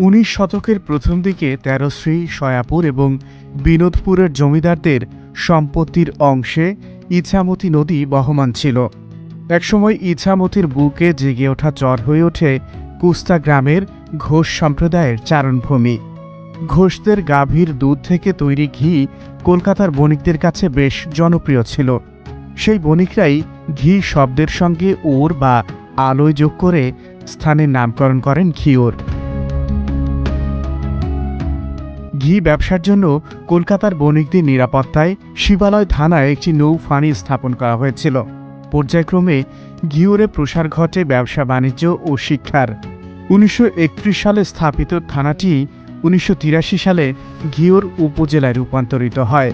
উনিশ শতকের প্রথম দিকে তেরোশ্রী, সয়াপুর এবং বিনোদপুরের জমিদারদের সম্পত্তির অংশে ইছামতি নদী বহমান ছিল। একসময় ইছামতির বুকে জেগে ওঠা চর হয়ে ওঠে কুস্তা গ্রামের ঘোষ সম্প্রদায়ের চারণভূমি। ঘোষদের গাভীর দুধ থেকে তৈরি ঘি কলকাতার বণিকদের কাছে বেশ জনপ্রিয় ছিল। সেই বণিকরাই ঘি শব্দের সঙ্গে ওর বা আলোয় যোগ করে স্থানের নামকরণ করেন ঘিওর। ঘি ব্যবসার জন্য কলকাতার বণিকদের নিরাপত্তায় শিবালয় থানায় একটি নৌ ফাঁড়ি স্থাপন করা হয়েছিল। পর্যায়ক্রমে ঘিওরে প্রসার ঘটে ব্যবসা বাণিজ্য ও শিক্ষার। উনিশশো একত্রিশ সালে স্থাপিত থানাটি উনিশশো তিরাশি সালে ঘিওর উপজেলায় রূপান্তরিত হয়।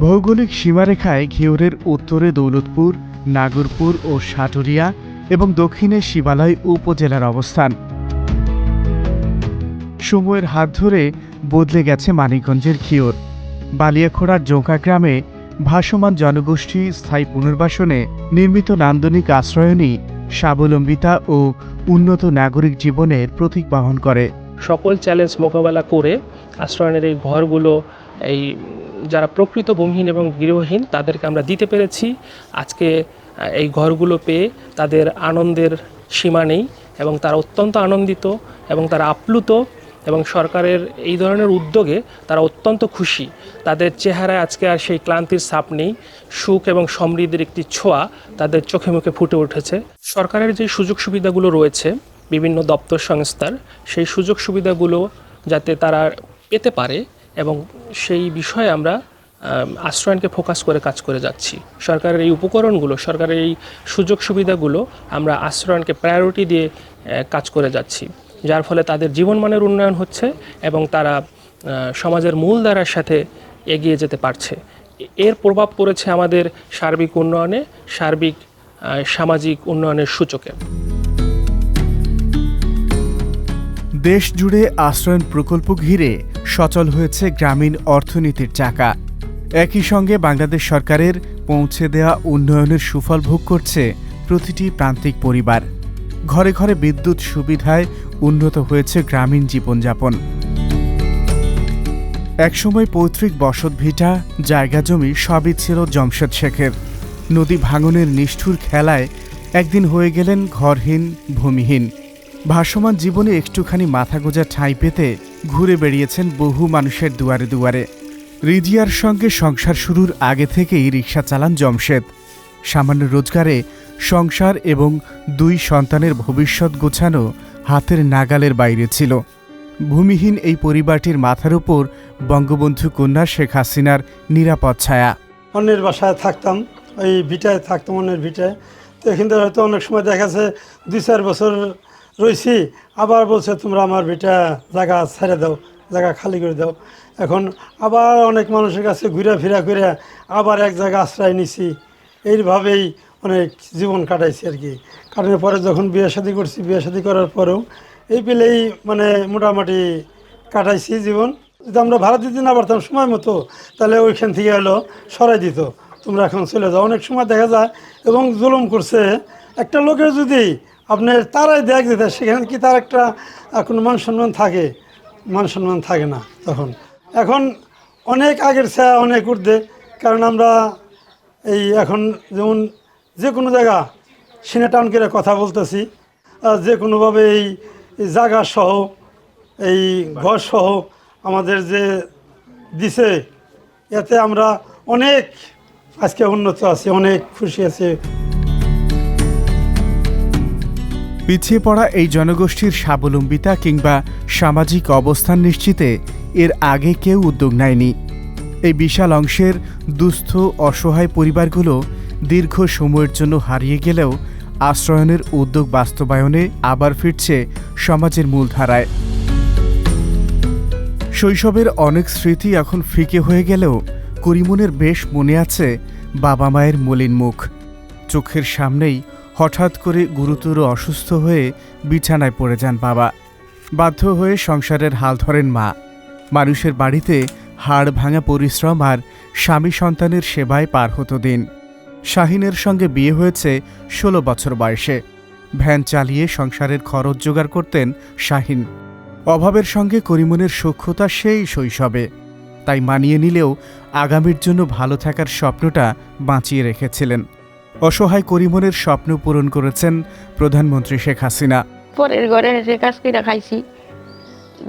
ভৌগোলিক সীমারেখায় ঘিওরের উত্তরে দৌলতপুর, নাগরপুর ও সাটুরিয়া এবং দক্ষিণে শিবালয় উপজেলার অবস্থান। সময়ের হাত ধরে বদলে গেছে মানিকগঞ্জের ঘিওর বালিয়াখোড়ার জোঁকা গ্রামে ভাসমান জনগোষ্ঠী স্থায়ী পুনর্বাসনে নির্মিত নান্দনিক আশ্রয়নী স্বাবলম্বিতা ও উন্নত নাগরিক জীবনের প্রতীক বহন করে। সকল চ্যালেঞ্জ মোকাবেলা করে আশ্রয়নের এই ঘরগুলো, এই যারা প্রকৃত ভূমিহীন এবং গৃহহীন, তাদেরকে আমরা দিতে পেরেছি। আজকে এই ঘরগুলো পেয়ে তাদের আনন্দের সীমা নেই এবং তারা অত্যন্ত আনন্দিত এবং তারা আপ্লুত। এবং সরকারের এই ধরনের উদ্যোগে তারা অত্যন্ত খুশি। তাদের চেহারায় আজকে আর সেই ক্লান্তির ছাপ নেই। সুখ এবং সমৃদ্ধির একটি ছোঁয়া তাদের চোখে মুখে ফুটে উঠেছে। সরকারের যে সুযোগ সুবিধাগুলো রয়েছে বিভিন্ন দপ্তর সংস্থার, সেই সুযোগ সুবিধাগুলো যাতে তারা পেতে পারে এবং সেই বিষয়ে আমরা আশ্রয়নকে ফোকাস করে কাজ করে যাচ্ছি। সরকারের এই উপকরণগুলো, সরকারের এই সুযোগ সুবিধাগুলো আমরা আশ্রয়নকে প্রায়োরিটি দিয়ে কাজ করে যাচ্ছি। যার ফলে তাদের জীবনমানের উন্নয়ন হচ্ছে এবং তারা সমাজের মূলধারার সাথে এগিয়ে যেতে পারছে। এর প্রভাব পড়েছে আমাদের সার্বিক উন্নয়নে, সার্বিক সামাজিক উন্নয়নের সূচকে। দেশ জুড়ে আশ্রয়ন প্রকল্প ঘিরে সচল হয়েছে গ্রামীণ অর্থনীতির চাকা। একই সঙ্গে বাংলাদেশ সরকারের পৌঁছে দেওয়া উন্নয়নের সুফল ভোগ করছে প্রতিটি প্রান্তিক পরিবার। ঘরে ঘরে বিদ্যুৎ সুবিধায় উন্নত হয়েছে গ্রামীণ জীবনযাপন। একসময় পৈতৃক বসতভিটা জায়গা জমি সবই ছিল জমশেদ শেখের। নদী ভাঙনের নিষ্ঠুর খেলায় একদিন হয়ে গেলেন ঘরহীন, ভূমিহীন। ভাসমান জীবনে একটুখানি মাথা গোজা ঠাঁই পেতে ঘুরে বেরিয়েছেন বহু মানুষের দুয়ারে দুয়ারে। রিজিয়ার সঙ্গে সংসার শুরুর আগে থেকেই রিক্সা চালান জমশেদ। সামান্য রোজগারে সংসার এবং দুই সন্তানের ভবিষ্যৎ গোছানো হাতের নাগালের বাইরে ছিল। ভূমিহীন এই পরিবারটির মাথার উপর বঙ্গবন্ধু কন্যা শেখ হাসিনার নিরাপদ ছায়া। অন্যের বাসায় থাকতাম ওই ভিটায় থাকতাম, অন্যের ভিটায়। তো এখান থেকে হয়তো অনেক সময় দেখা যাচ্ছে দুই চার বছর রয়েছি আবার বলছে, তোমরা আমার ভিটা জায়গা ছেড়ে দাও, জায়গা খালি করে দাও। এখন আবার অনেক মানুষের কাছে ঘুরে ফিরা করে আবার এক জায়গা আশ্রয় নিছি। এইভাবেই অনেক জীবন কাটাইছি আর কি। কাটানোর পরে যখন বিয়ে শাদি করছি, বিয়ে শাদি করার পরেও এই পেলেই মানে মোটামুটি কাটাইছি জীবন। যদি আমরা ভাড়া দিতে না পারতাম সময় মতো, তাহলে ওইখান থেকে হলো সরাই দিত। তোমরা এখন চলে যাও। অনেক সময় দেখা যায় এবং জুলুম করছে। একটা লোকের যদি আপনার তারাই দেখ দিতে, সেখানে কি তার একটা কোনো মান সম্মান থাকে? মান সম্মান থাকে না তখন। এখন অনেক আগের ছায়া অনেক ঊর্ধ্বে। কারণ আমরা এই এখন যেমন যে কোনো জায়গা, সিনে করে কথা বলতেছি। আর যে কোনোভাবে এই জায়গা সহ, এই ঘর সহ আমাদের যে দিছে, এতে আমরা অনেক আজকে উন্নত আছি, অনেক খুশি আছি। পিছিয়ে পড়া এই জনগোষ্ঠীর স্বাবলম্বিতা কিংবা সামাজিক অবস্থান নিশ্চিতে এর আগে কেউ উদ্যোগ নেয়নি। এই বিশাল অংশের দুস্থ, অসহায় পরিবারগুলো দীর্ঘ সময়ের জন্য হারিয়ে গেলেও আশ্রয়নের উদ্যোগ বাস্তবায়নে আবার ফিরছে সমাজের মূলধারায়। শৈশবের অনেক স্মৃতি এখন ফিকে হয়ে গেলেও করিমনের বেশ মনে আছে বাবা মায়ের মলিন মুখ। চোখের সামনেই হঠাৎ করে গুরুতর অসুস্থ হয়ে বিছানায় পড়ে যান বাবা। বাধ্য হয়ে সংসারের হাল ধরেন মা। মানুষের বাড়িতে হাড় ভাঙা পরিশ্রম আর স্বামী সন্তানের সেবায় পার হতো দিন। শাহিনের সঙ্গে বিয়ে হয়েছে ষোলো বছর বয়সে। ভ্যান চালিয়ে সংসারের খরচ জোগাড় করতেন শাহিন। অভাবের সঙ্গে করিমনের সক্ষতা সেই শৈশবে। তাই মানিয়ে নিলেও আগামীর জন্য ভালো থাকার স্বপ্নটা বাঁচিয়ে রেখেছিলেন। অসহায় করিমনের স্বপ্ন পূরণ করেছেন প্রধানমন্ত্রী শেখ হাসিনা। পরের ঘরে এসে কাজ করে খাইছি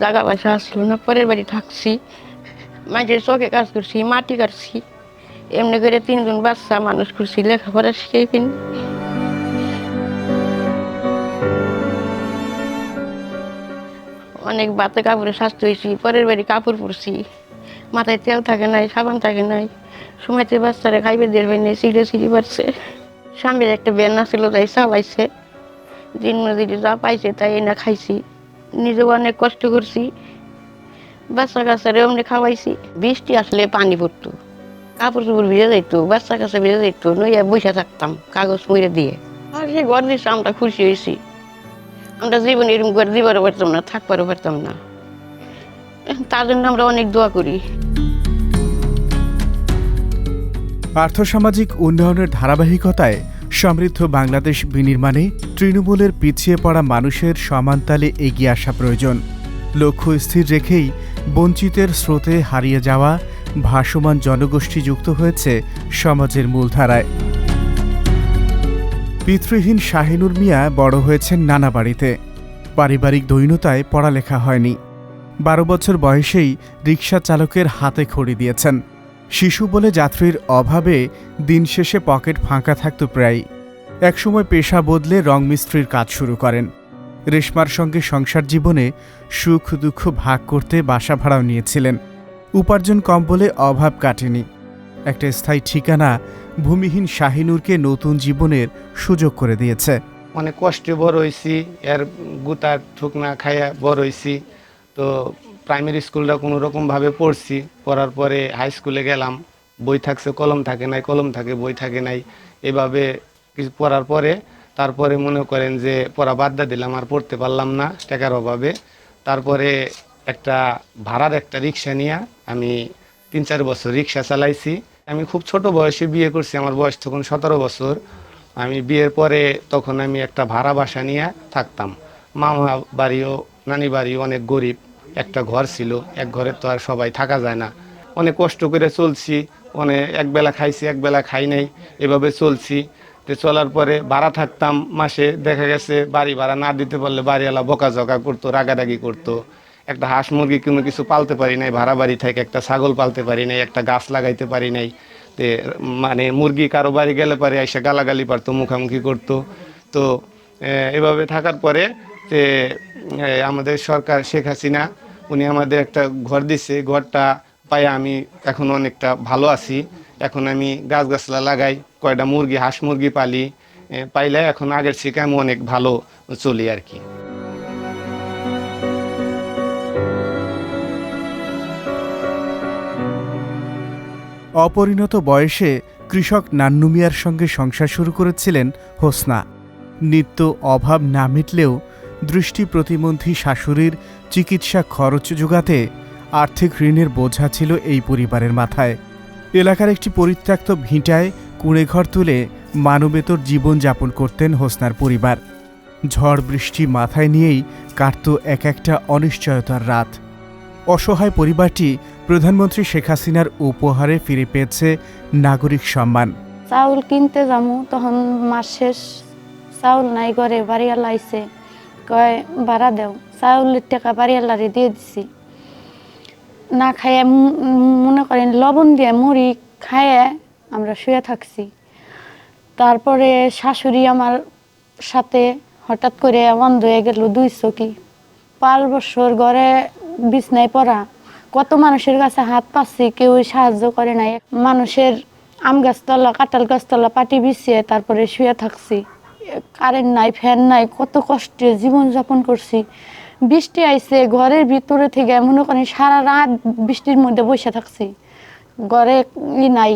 জায়গা পয়সা আসলো না, পরের বাড়ি থাকছি, মাঝে চোখে কাজ করছি, মাটি কাটছি। এমনি করে তিনজন বাচ্চা, মানুষ করছি লেখাপড়া শিখেই ফিন অনেক বাতে কাপড়ে স্বাস্থ্য হয়েছি, পরের বাড়ি কাপড় পরছি। মাথায় তেল থাকে নাই, সাবান থাকে নাই। সময়তে বাচ্চারা খাইবে, দেড় বাইনে সিঁড়ে সিঁড়ি পারছে স্বামীর একটা বেনা ছিল তাই চালাইছে। দিন মজুরি যা পাইছে, তাই এনে খাইছি। নিজেও অনেক কষ্ট করছি। বাচ্চা কাচ্চারে অমনি খাওয়াইছি। বৃষ্টি আসলে পানি পড়তো। কাপড় চোপড় ভিজে যাইতো বাচ্চা কাছে ভিজে নইয়া বসে থাকতাম, কাগজ মুড়ে দিয়ে। আর ঘর দিচ্ছে আমরা খুশি হয়েছি আমরা জীবনে এরকম দিবারও পারতাম না, থাকবারও পারতাম না। তার জন্য আমরা অনেক দোয়া করি। উন্নয়নের ধারাবাহিকতায় সমৃদ্ধ বাংলাদেশ বিনির্মাণে তৃণমূলের পিছিয়ে পড়া মানুষের সমানতালে এগিয়ে আসা প্রয়োজন। লক্ষ্য স্থির রেখেই বঞ্চিতের স্রোতে হারিয়ে যাওয়া ভাসমান জনগোষ্ঠী যুক্ত হয়েছে সমাজের মূলধারায়। পিতৃহীন শাহিনুর মিয়া বড় হয়েছেন নানা বাড়িতে। পারিবারিক দৈন্যতায় পড়ালেখা হয়নি। বারো বছর বয়সেই রিকশা চালকের হাতে খড়ি দিয়েছেন। শিশু বলে যাত্রীর অভাবে দিন শেষে পকেট ফাঁকা থাকত প্রায় একসময় পেশা বদলে রং মিস্ত্রির কাজ শুরু করেন। রেশমার সঙ্গে সংসার জীবনে সুখ দুঃখ ভাগ করতে বাসা ভাড়াও নিয়েছিলেন। উপার্জন কম বলে অভাব কাটেনি। একটা স্থায়ী ঠিকানা ভূমিহীন শাহিনুরকে নতুন জীবনের সুযোগ করে দিয়েছে। অনেক কষ্টে বড় হয়েছি এর গুতার ঠুকনা খাইয়া বড় হয়েছি তো প্রাইমারি স্কুলটা কোনো রকমভাবে পড়ছি, পড়ার পরে হাই স্কুলে গেলাম। বই থাকছে, কলম থাকে নাই, কলম থাকে, বই থাকে নাই। এভাবে কিছু পড়ার পরে, তারপরে মনে করেন যে পড়া বাদ দিলাম, আর পড়তে পারলাম না, টাকার অভাবে। তারপরে একটা ভাড়ার একটা রিক্সা নিয়ে আমি তিন চার বছর রিক্সা চালাইছি। আমি খুব ছোট বয়সে বিয়ে করছি, আমার বয়স তখন সতেরো বছর। আমি বিয়ের পরে তখন আমি একটা ভাড়া বাসা নিয়ে থাকতাম। মামা বাড়িও, নানি বাড়িও অনেক গরিব, একটা ঘর ছিল, এক ঘরে তো আর সবাই থাকা যায় না। অনেক কষ্ট করে চলছি অনেক একবেলা খাইছি একবেলা খাই নাই, এভাবে চলছি। তো চলার পরে ভাড়া থাকতাম, মাসে দেখা গেছে বাড়ি ভাড়া না দিতে পারলে বাড়িওয়ালা বকাঝকা করতো, রাগারাগি করতো। একটা হাঁস মুরগি কোনো কিছু পালতে পারি নাই, ভাড়া বাড়ি থেকে একটা ছাগল পালতে পারি নাই, একটা গাছ লাগাইতে পারি নাই। তে মানে মুরগি কারও বাড়ি গেলে পারে এসে গালাগালি পারতো, মুখামুখি করতো। তো এভাবে থাকার পরে তে আমাদের সরকার শেখ হাসিনা, উনি আমাদের একটা ঘর দিছে। ঘরটা পাই আমি এখন অনেকটা ভালো আছি। এখন আমি গাছ গাছলা লাগাই, কয়টা মুরগি, হাঁস মুরগি পালি পাইলে এখন আগের থেকে আমি অনেক ভালো চলি আর কি। অপরিণত বয়সে কৃষক নান্নু মিয়ার সঙ্গে সংসার শুরু করেছিলেন হোসনা। নিত্য অভাব না মিটলেও দৃষ্টি প্রতিবন্ধী শাশুড়ির চিকিৎসা খরচ যোগাতে আর্থিক ঋণের বোঝা ছিল এই পরিবারের মাথায়। এলাকার একটি পরিত্যক্ত ভিটায় কুঁড়েঘর তুলে মানবেতর জীবনযাপন করতেন হোসনার পরিবার। ঝড় বৃষ্টি মাথায় নিয়েই কাটত এক একটা অনিশ্চয়তার রাত। অসহায় পরিবারটি প্রধানমন্ত্রী শেখ হাসিনার উপহারে ফিরে পেয়েছে নাগরিক সম্মান। চাউল কিনতে যামু, তখন মাস শেষ। চাউল নাই, ঘরে বাড়িওয়ালা আইছে। কয়, ভাড়া দেও, চাউলের টাকা বাড়িওয়ালারে দিয়ে দিছি। না খাইয়ে মনে করেন লবণ দিয়ে মুড়ি খাইয়ে আমরা শুয়ে থাকছি। তারপরে শাশুড়ি আমার সাথে হঠাৎ করে বন্ধ হয়ে গেল দুই চকি পাঁচ বছর ঘরে বিছনায় পড়া কত মানুষের কাছে হাত পাচ্ছি, কেউ সাহায্য করে নাই। মানুষের আম গাছতলা, কাঁঠাল গাছতলা পাটি বিছিয়ে তারপরে শুয়ে থাকছি। কারেন্ট নাই, ফ্যান নাই, কত কষ্টে জীবনযাপন করছি। বৃষ্টি আইছে, ঘরের ভিতরে থেকে মনে করেন সারা রাত বৃষ্টির মধ্যে বসে থাকছি। ঘরে ই নাই,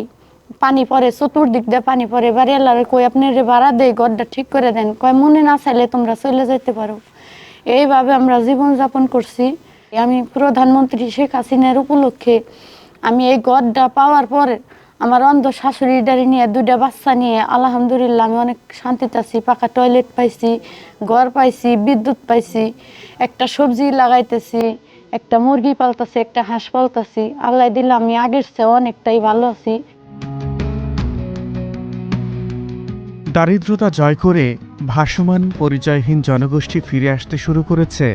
পানি পড়ে, চতুর্দিক দিয়ে পানি পড়ে। বাড়িওয়ালারে কই আপনি রে ভাড়া দেয় ঘরটা ঠিক করে দেন। কয়, মনে না চাইলে তোমরা চলে যেতে পারো। এইভাবে আমরা জীবনযাপন করছি। আমি প্রধানমন্ত্রী শেখ হাসিনার উপলক্ষে আমি এই ঘরটা পাওয়ার পরে আমার অন্ধ শাশুড়িটারি নিয়ে দুইটা বাচ্চা নিয়ে আলহামদুলিল্লাহ আমি অনেক শান্তিতে আছি, পাকা টয়লেট পাইছি, ঘর পাইছি, বিদ্যুৎ পাইছি, একটা সবজি লাগাইতেছি, একটা মুরগি পালতাছি, একটা হাঁস পালতাছি। আল্লাহ দিলে আমি আগের চেয়ে অনেকটাই ভালো আছি। দারিদ্রতা জয় করে ভাসমান পরিচয়হীন জনগোষ্ঠী ফিরে আসতে শুরু করেছে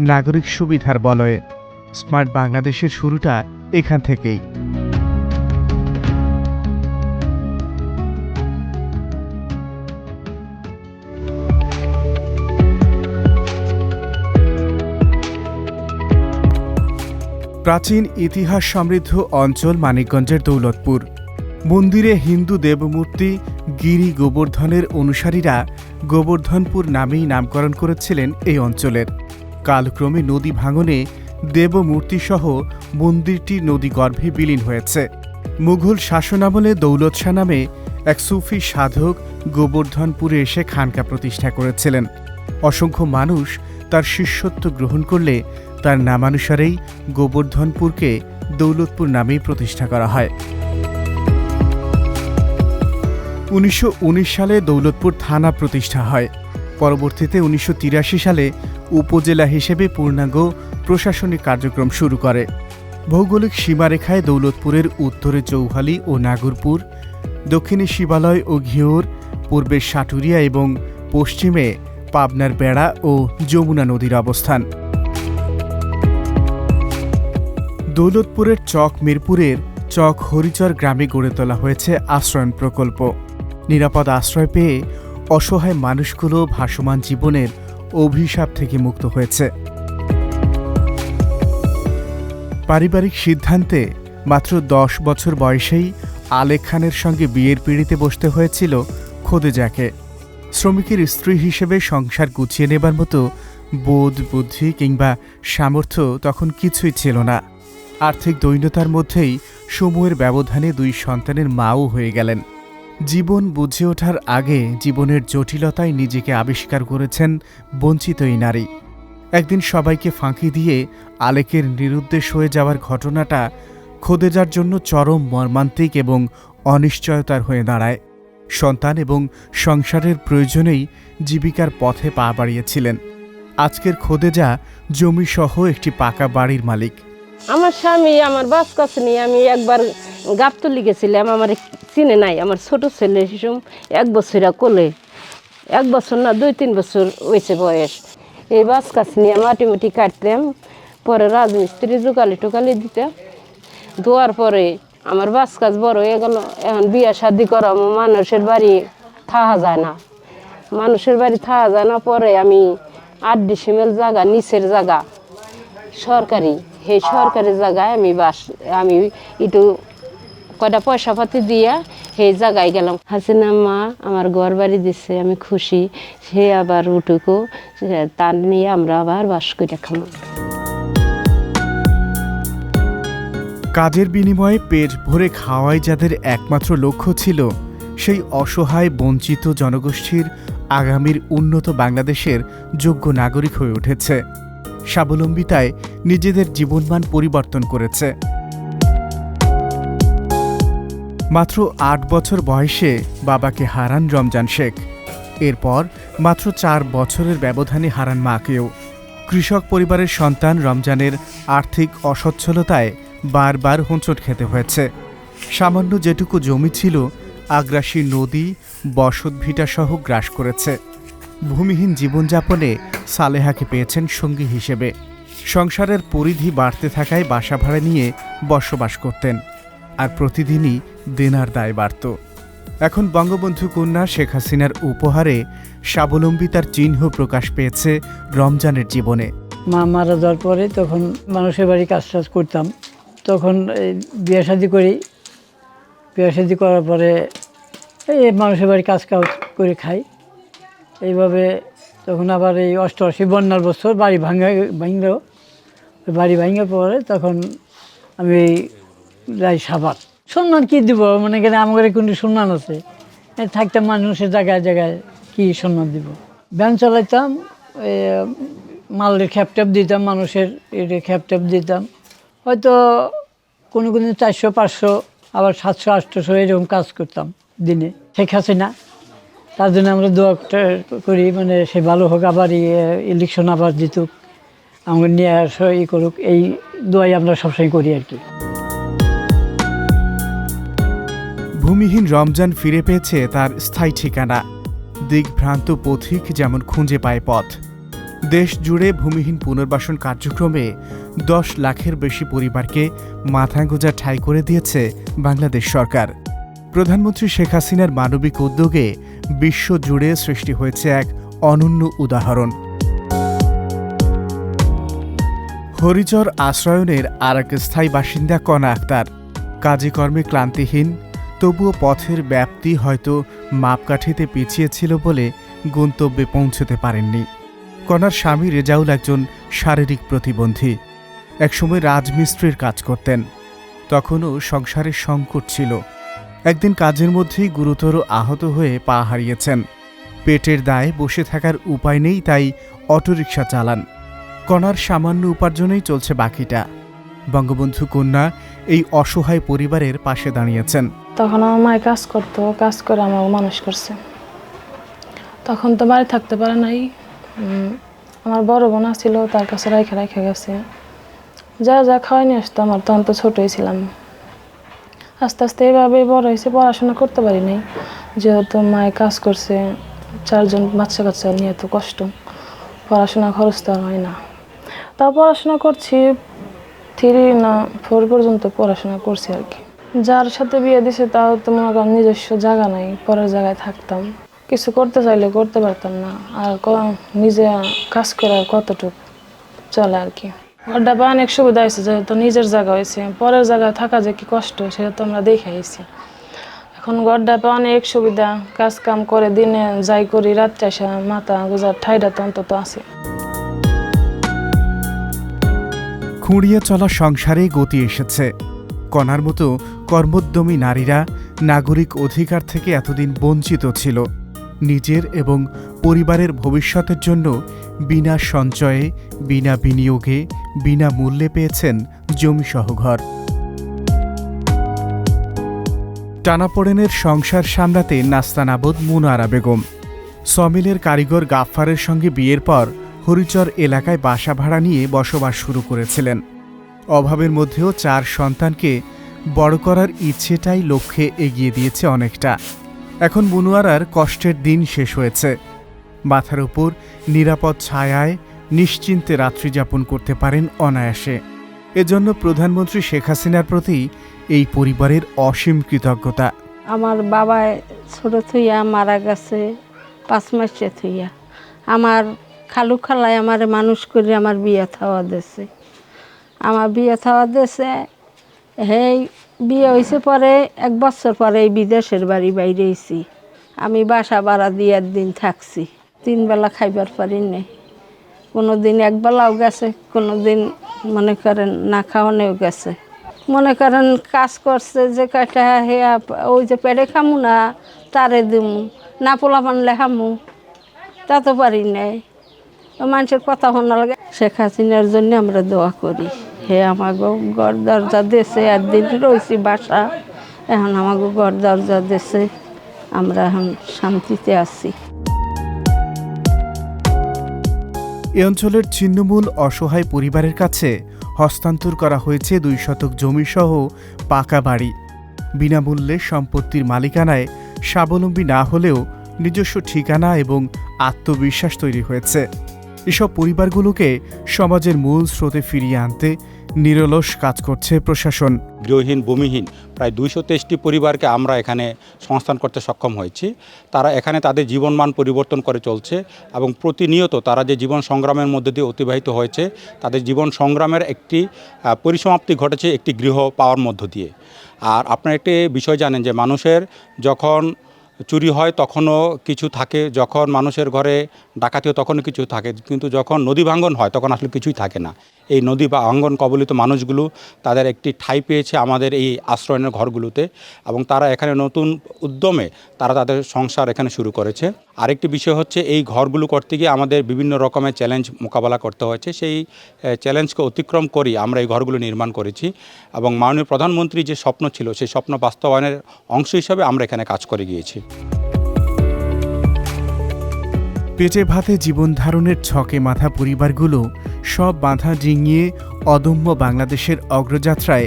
নাগরিক সুবিধার বলয়ে। স্মার্ট বাংলাদেশের শুরুটা এখান থেকেই। প্রাচীন ইতিহাস সমৃদ্ধ অঞ্চল মানিকগঞ্জের দৌলতপুর। মন্দিরে হিন্দু দেবমূর্তি গিরি গোবর্ধনের অনুসারীরা গোবর্ধনপুর নামেই নামকরণ করেছিলেন এই অঞ্চলের। কালক্রমে নদী ভাঙনে দেবমূর্তিসহ মন্দিরটি নদী গর্ভে বিলীন হয়েছে। মুঘল শাসনামলে দৌলত শাহ নামে এক সুফি সাধক গোবর্ধনপুরে এসে খানকা প্রতিষ্ঠা করেছিলেন। অসংখ্য মানুষ তার শিষ্যত্ব গ্রহণ করলে তার নামানুসারেই গোবর্ধনপুরকে দৌলতপুর নামেই প্রতিষ্ঠা করা হয়। উনিশশো উনিশ সালে দৌলতপুর থানা প্রতিষ্ঠা হয়। পরবর্তীতে উনিশশো সালে উপজেলা হিসেবে পূর্ণাঙ্গ প্রশাসনিক কার্যক্রম শুরু করে। ভৌগোলিক সীমারেখায় দৌলতপুরের উত্তরে চৌহালি ও নাগরপুর, দক্ষিণে শিবালয় ও ঘিওর, পূর্বে সাটুরিয়া এবং পশ্চিমে পাবনার বেড়া ও যমুনা নদীর অবস্থান। দৌলতপুরের চক মিরপুরের চক হরিচর গ্রামে গড়ে তোলা হয়েছে আশ্রয়ন প্রকল্প। নিরাপদ আশ্রয় পেয়ে অসহায় মানুষগুলো ভাসমান জীবনের অভিশাপ থেকে মুক্ত হয়েছে। পারিবারিক সিদ্ধান্তে মাত্র দশ বছর বয়সেই আলেক খানের সঙ্গে বিয়ের পিড়িতে বসতে হয়েছিল খোদেজাকে। শ্রমিকের স্ত্রী হিসেবে সংসার গুছিয়ে নেবার মতো বোধ, বুদ্ধি কিংবা সামর্থ্য তখন কিছুই ছিল না। আর্থিক দৈন্যতার মধ্যেই সময়ের ব্যবধানে দুই সন্তানের মাও হয়ে গেলেন। জীবন বুঝে ওঠার আগে জীবনের জটিলতায় নিজেকে আবিষ্কার করেছেন বঞ্চিত এই নারী। একদিন সবাইকে ফাঁকি দিয়ে আলেকের নিরুদ্দেশ হয়ে যাওয়ার ঘটনাটা খোদেজার জন্য চরম মর্মান্তিক এবং অনিশ্চয়তার হয়ে দাঁড়ায়। সন্তান এবং সংসারের প্রয়োজনেই জীবিকার পথে পা বাড়িয়েছিলেন। আজকের খোদেজা জমিসহ একটি পাকা বাড়ির মালিক। আমার স্বামী আমার বাস কাছে নিয়ে আমি একবার গাবতলি গেছিলাম আমার চিনে নাই। আমার ছোট ছেলে শিশুম এক বছরা কোলে। এক বছর না, দুই তিন বছর হয়েছে বয়স। এই বাস কাছে নিয়ে মাটি মুটি কাটতাম, পরে রাজমিস্ত্রি জোকালি টোকালি দিতাম দোয়ার পরে আমার বাস কাজ বড় হয়ে গেল। এখন বিয়া শাদি করা মানুষের বাড়ি থাহা যায় না। মানুষের বাড়ি থাকা যায় না, পরে আমি আট ডিসিমেল জায়গা, নিচের জায়গা, সরকারি। সেই সরকারি জায়গায় আমি বাস, আমি একটু কয়টা পয়সা পাতি দিয়া সেই জায়গায় গেলাম। হাসিনা মা আমার ঘর বাড়ি দিছে, আমি খুশি, সে আবার উঠুকো তার নিয়ে আমরা আবার বাস করে খাব কাজের বিনিময়ে পেট ভরে খাওয়াই যাদের একমাত্র লক্ষ্য ছিল, সেই অসহায়, বঞ্চিত জনগোষ্ঠীর আগামীর উন্নত বাংলাদেশের যোগ্য নাগরিক হয়ে উঠেছে। স্বাবলম্বিতায় নিজেদের জীবনমান পরিবর্তন করেছে। মাত্র আট বছর বয়সে বাবাকে হারান রমজান শেখ। এরপর মাত্র চার বছরের ব্যবধানে হারান মাকেও। কৃষক পরিবারের সন্তান রমজানের আর্থিক অসচ্ছলতায় বারবার হোঁচট খেতে হয়েছে। সামান্য যেটুকু জমি ছিল, আগ্রাসী নদী বসতভিটাসহ গ্রাস করেছে। ভূমিহীন জীবনযাপনে সালেহাকে পেয়েছেন সঙ্গী হিসেবে। সংসারের পরিধি বাড়তে থাকায় বাসা ভাড়া নিয়ে বসবাস করতেন। আর প্রতিদিনই দেনার দায় বাড়ত। এখন বঙ্গবন্ধু কন্যা শেখ হাসিনার উপহারে স্বাবলম্বিতার চিহ্ন প্রকাশ পেয়েছে রমজানের জীবনে। মা মারা যাওয়ার পরে তখন মানুষের বাড়ি কাজ টাজ করতাম। তখন এই বিয়ে শাদি করি। বিয়ে শাদি করার পরে এই মানুষের বাড়ি কাজ কাজ করে খাই। এইভাবে তখন আবার এই অষ্টআশি বন্যার বছর বাড়ি ভাঙা ভাঙলো। বাড়ি ভাঙার পরে তখন আমি যাই সাবাত সম্মান কী দিব? মনে কেন আমার কিন্তু সম্মান আছে। থাকতাম মানুষের জায়গায় জায়গায় কি সম্মান দিব? ব্যান চালাইতাম মালের খ্যাপ ট্যাপ দিতাম, মানুষের এটা খ্যাপ ট্যাপ দিতাম। হয়তো কোনো কোনো চারশো, পাঁচশো, আবার সাতশো আটশোশো এরকম কাজ করতাম দিনে। শেখ হাসিনা তার জন্য আমরা দোয়া করি মানে সে ভালো হোক, আবার ইলেকশন আবার জিতুক। আমাকে নিয়ে আসো, ই করুক, এই দোয়াই আমরা সবসময় করি আর কি। ভূমিহীন রমজান ফিরে পেয়েছে তার স্থায়ী ঠিকানা। দিগভ্রান্ত পথিক যেমন খুঁজে পায় পথ। দেশ জুড়ে ভূমিহীন পুনর্বাসন কার্যক্রমে দশ লাখের বেশি পরিবারকে মাথা গোজা ঠাঁই করে দিয়েছে বাংলাদেশ সরকার। প্রধানমন্ত্রী শেখ হাসিনার মানবিক উদ্যোগে বিশ্ব জুড়ে সৃষ্টি হয়েছে এক অনন্য উদাহরণ। হরিচর আশ্রয়নের আর এক স্থায়ী বাসিন্দা কণা আক্তার। কাজে কর্মে ক্লান্তিহীন তবুও পথের ব্যাপ্তি হয়তো মাপকাঠিতে পিছিয়ে ছিল বলে গন্তব্যে পৌঁছতে পারেননি। কণার স্বামী রেজাউল একজন শারীরিক প্রতিবন্ধী। একসময় রাজমিস্ত্রির কাজ করতেন। তখনও সংসারের সংকট ছিল। একদিন কাজের মধ্যেই গুরুতর আহত হয়ে পা হারিয়েছেন। পেটের দায়ে বসে থাকার উপায় নেই, তাই অটোরিকশা চালান। কণার সামান্য উপার্জনেই চলছে বাকিটা। বঙ্গবন্ধু কন্যা এই অসহায় পরিবারের পাশে দাঁড়িয়েছেন। তখন আমার মায়ের কাজ করতো, কাজ করে আমার মানুষ করছে। তখন তো বাড়ি থাকতে পারে নাই। আমার বড় বোন ছিল তার কাছে রেখে রেখে গেছে। যা যা খাওয়াই নিয়ে আসতো, আমার তখন তো ছোটোই ছিলাম। আস্তে আস্তে এভাবে বড় হয়েছে, পড়াশোনা করতে পারি নাই। যেহেতু মায়ের কাজ করছে, চারজন বাচ্চা কাচ্চা নিয়ে তো কষ্ট, পড়াশোনা খরচ তো আর হয় না। তাও পড়াশোনা করছি থ্রি না ফোর পর্যন্ত পড়াশোনা করছি আর কি। যার সাথে বিয়ে দিছে, তাও তো মনে করেন নিজস্ব জায়গা নাই, পরের জায়গায় থাকতাম। কিছু করতে চাইলে করতে পারতাম না, আর নিজে কাজ করে আর কতটুকু চলে আর কি। ওটা বা অনেক সুবিধা হয়েছে, যেহেতু নিজের জায়গা হয়েছে। পরের জায়গায় থাকা যে কি কষ্ট, সেটা তো আমরা দেখে আইছি। এখন গড্ডাপে অনেক সুবিধা, কাজ কাম করে দিনে যাই করি, রাত্রে আসা মাথা গুজার ঠাইটা তো অন্তত আছে। খুঁড়িয়ে চলা সংসারে গতি এসেছে। কণার মতো কর্মোদ্যমী নারীরা নাগরিক অধিকার থেকে এতদিন বঞ্চিত ছিল। নিজের এবং পরিবারের ভবিষ্যতের জন্য বিনা সঞ্চয়ে, বিনা বিনিয়োগে, বিনা মূল্যে পেয়েছেন জমিসহ ঘর টানাপোড়েনের সংসার সামলাতে নাস্তানাবোধ মুনারা বেগম। সমিলের কারিগর গাফফারের সঙ্গে বিয়ের পর হরিচর এলাকায় বাসা ভাড়া নিয়ে বসবাস শুরু করেছিলেন। অভাবের মধ্যেও চার সন্তানকে বড় করার ইচ্ছেটাই লক্ষ্যে এগিয়ে দিয়েছে অনেকটা। এখন মনুয়ারার কষ্টের দিন শেষ হয়েছে। মাথার উপর নিরাপদ ছায়ায় নিশ্চিন্তে রাত্রি যাপন করতে পারেন অনায়াসে। এজন্য প্রধানমন্ত্রী শেখ হাসিনার প্রতি এই পরিবারের অসীম কৃতজ্ঞতা। আমার বাবা ছোট থইয়া মারা গেছে, পাঁচ মাসে থইয়া। আমার খালু খালায় আমার মানুষ করে আমার বিয়ে থাওয়া দিছে। আমার বিয়ে থাওয়া দিছে, হেই, বিয়ে হয়েছে পরে এক বছর পরে এই বিদেশের বাড়ি বাইরে এসি আমি বাসা ভাড়া দিয়ে দিন থাকছি, তিন বেলা খাইবার পারি নাই। কোনো দিন একবেলাও গেছে কোনো দিন মনে করেন না খাওয়ানেও গেছে। মনে করেন কাজ করছে যে কয়টা হেয়া ওই যে পেড়ে খামু না, তারে দিমু, না পোলা পানলে খামু তা তো পারি নাই। মানুষের কথা শোনা লাগে। শেখ হাসিনার জন্য আমরা দোয়া করি। হে আমাকে ঘর দরজা দেশে একদিন রয়েছি বাসা। এখন আমাকে ঘর দরজা দেশে আমরা এখন শান্তিতে আছি। এ অঞ্চলের ছিন্নমূল অসহায় পরিবারের কাছে হস্তান্তর করা হয়েছে দুই শতক জমিসহ পাকা বাড়ি। বিনামূল্যে সম্পত্তির মালিকানায় স্বাবলম্বী না হলেও নিজস্ব ঠিকানা এবং আত্মবিশ্বাস তৈরি হয়েছে। এসব পরিবারগুলোকে সমাজের মূল স্রোতে ফিরিয়ে আনতে নিরলস কাজ করছে প্রশাসন। গৃহহীন, ভূমিহীন, প্রায় দুইশো তেইশটি পরিবারকে আমরা এখানে সংস্থান করতে সক্ষম হয়েছি। তারা এখানে তাদের জীবনমান পরিবর্তন করে চলছে এবং প্রতিনিয়ত তারা যে জীবন সংগ্রামের মধ্যে দিয়ে অতিবাহিত হয়েছে, তাদের জীবন সংগ্রামের একটি পরিসমাপ্তি ঘটেছে একটি গৃহ পাওয়ার মধ্য দিয়ে। আর আপনার একটি বিষয় জানেন যে মানুষের যখন চুরি হয় তখনও কিছু থাকে, যখন মানুষের ঘরে ডাকাতি হয় তখনও কিছু থাকে, কিন্তু যখন নদী ভাঙ্গন হয় তখন আসলে কিছুই থাকে না। এই নদী বা অঙ্গন কবলিত মানুষগুলো তাদের একটি ঠাঁই পেয়েছে আমাদের এই আশ্রয়নের ঘরগুলোতে এবং তারা এখানে নতুন উদ্যমে তারা তাদের সংসার এখানে শুরু করেছে। আরেকটি বিষয় হচ্ছে এই ঘরগুলো করতে গিয়ে আমাদের বিভিন্ন রকমের চ্যালেঞ্জ মোকাবেলা করতে হয়েছে। সেই চ্যালেঞ্জকে অতিক্রম করেই আমরা এই ঘরগুলো নির্মাণ করেছি এবং মাননীয় প্রধানমন্ত্রী যে স্বপ্ন ছিল, সেই স্বপ্ন বাস্তবায়নের অংশ হিসাবে আমরা এখানে কাজ করে গিয়েছি। পেটে ভাতে জীবন ধারণের ছকে মাথা পরিবারগুলো সব বাধা ডিঙিয়ে অদম্য বাংলাদেশের অগ্রযাত্রায়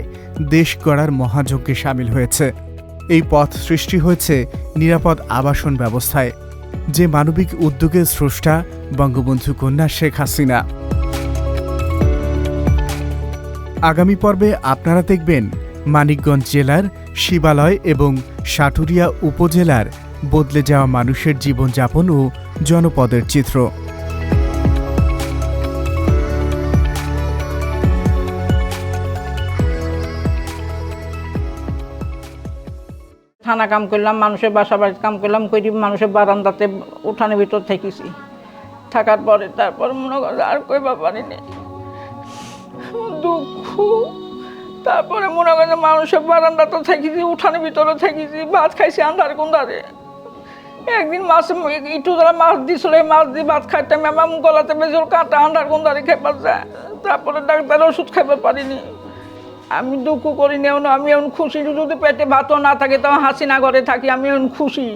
দেশ গড়ার মহাযজ্ঞে সামিল হয়েছে। এই পথ সৃষ্টি হয়েছে নিরাপদ আবাসন ব্যবস্থায়, যে মানবিক উদ্যোগের স্রষ্টা বঙ্গবন্ধু কন্যা শেখ হাসিনা। আগামী পর্বে আপনারা দেখবেন মানিকগঞ্জ জেলার শিবালয় এবং সাটুরিয়া উপজেলার বদলে যাওয়া মানুষের জীবনযাপন ও জনপদের চিত্র। থানা কাম করলাম, মানুষের বাসা বাড়িতে কাম করলাম করি মানুষের বারান্দাতে উঠানের ভিতর থেকেছি। থাকার পরে তারপর মনে করো আর কইবা পারিনি দুঃখ। তারপরে মনে করো মানুষের বারান্দাতে থেকেছি, উঠানের ভিতরে থেকেছি, ভাত খাইছি আন্ধার কুন্দারে একদিন মাছ ইটু ধরা মাছ দিছিল মাছ দিয়ে ভাত খাইতাম আমার গলাতে বেজল কাঁটা আন্ডার গন্ডারি খাইবার যায় তারপরে ডাক্তার ওষুধ খাইতে পারিনি। আমি দুঃখ করি না আমি এখন খুশি, যদি পেটে ভাতও না থাকে তখন হাসি না ঘরে থাকি, আমি এখন খুশি।